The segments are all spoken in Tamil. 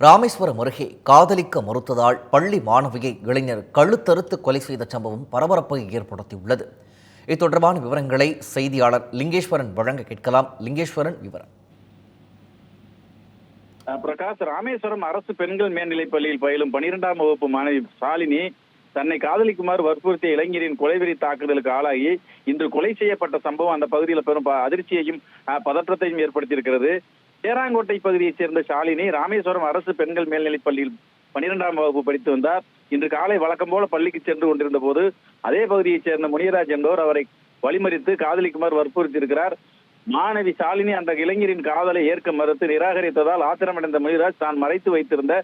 ராமேஸ்வரம் அருகே காதலிக்க மறுத்ததால் பள்ளி மாணவியை இளைஞர் கழுத்தறுத்து கொலை செய்த சம்பவம் பரபரப்பை ஏற்படுத்தியுள்ளது. இது தொடர்பான விவரங்களை செய்தியாளர் லிங்கேஸ்வரன் வழங்க கேட்கலாம். லிங்கேஸ்வரன் விவரம். பிரகாஷ் ராமேஸ்வரம் அரசு பெண்கள் மேல்நிலைப் பள்ளியில் பயிலும் பனிரெண்டாம் வகுப்பு மாணவி சாலினி தன்னை காதலிக்குமாறு வற்புறுத்திய இளைஞரின் கொலைவெறி தாக்குதலுக்கு ஆளாகி இன்று கொலை செய்யப்பட்ட சம்பவம் அந்த பகுதியில் பெரும் அதிர்ச்சியையும் அஹ், பதற்றத்தையும் ஏற்படுத்தியிருக்கிறது. சேராங்கோட்டை பகுதியைச் சேர்ந்த ஷாலினி ராமேஸ்வரம் அரசு பெண்கள் மேல்நிலைப் பள்ளியில் பனிரெண்டாம் வகுப்பு படித்து வந்தார். இன்று காலை வழக்கம் போல பள்ளிக்கு சென்று கொண்டிருந்த போது அதே பகுதியைச் சேர்ந்த முனியராஜ் என்பவர் அவரை வழிமறித்து காதலிக்குமாறு வற்புறுத்தியிருக்கிறார். மாணவி ஷாலினி அந்த இளைஞரின் காதலை ஏற்க மறுத்து நிராகரித்ததால் ஆத்திரமடைந்த முனிராஜ் தான் மறைத்து வைத்திருந்த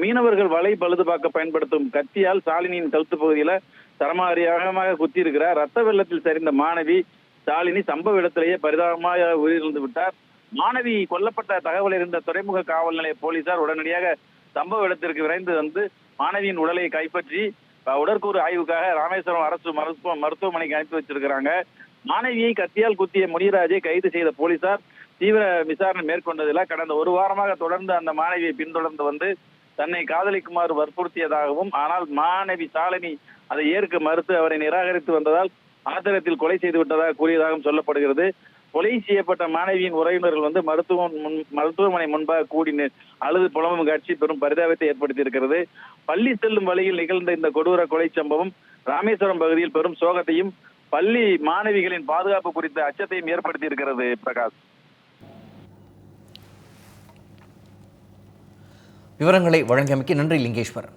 மீனவர்கள் வலை பழுதுபார்க்க பயன்படுத்தும் கத்தியால் ஷாலினியின் கழுத்து பகுதியில தரமாரியாக குத்தியிருக்கிறார். ரத்த வெள்ளத்தில் சரிந்த மாணவி ஷாலினி சம்பவ இடத்திலேயே பரிதாபமாக உயிரிழந்து விட்டார். மாணவி கொல்லப்பட்ட தகவல் இருந்த துறைமுக காவல் நிலைய போலீசார் உடனடியாக சம்பவ இடத்திற்கு விரைந்து வந்து மாணவியின் உடலை கைப்பற்றி உடற்கூறு ஆய்வுக்காக ராமேஸ்வரம் அரசு மருத்துவ மருத்துவமனைக்கு அனுப்பி வச்சிருக்கிறாங்க. மாணவியை கத்தியால் குத்திய முனிராஜை கைது செய்த போலீசார் தீவிர விசாரணை மேற்கொண்டதில் கடந்த ஒரு வாரமாக தொடர்ந்து அந்த மாணவியை பின்தொடர்ந்து வந்து தன்னை காதலிக்குமாறு வற்புறுத்தியதாகவும் ஆனால் மாணவி சாலினி அதை ஏற்க மறுத்து அவரை நிராகரித்து வந்ததால் ஆத்திரத்தில் கொலை செய்து விட்டதாக கூறியதாகவும் சொல்லப்படுகிறது. கொலை செய்யப்பட்ட மாணவியின் உறவினர்கள் வந்து மருத்துவ மருத்துவமனை முன்பாக கூடி அழுது புலம்பும் காட்சி பெரும் பரிதாபத்தை ஏற்படுத்தி இருக்கிறது பள்ளி செல்லும் வழியில் நிகழ்ந்த இந்த கொடூர கொலை சம்பவம் ராமேஸ்வரம் பகுதியில் பெரும் சோகத்தையும் பள்ளி மாணவிகளின் பாதுகாப்பு குறித்த அச்சத்தையும் ஏற்படுத்தி இருக்கிறது பிரகாஷ். விவரங்களை வழங்கியமைக்கு நன்றி லிங்கேஸ்வரன்.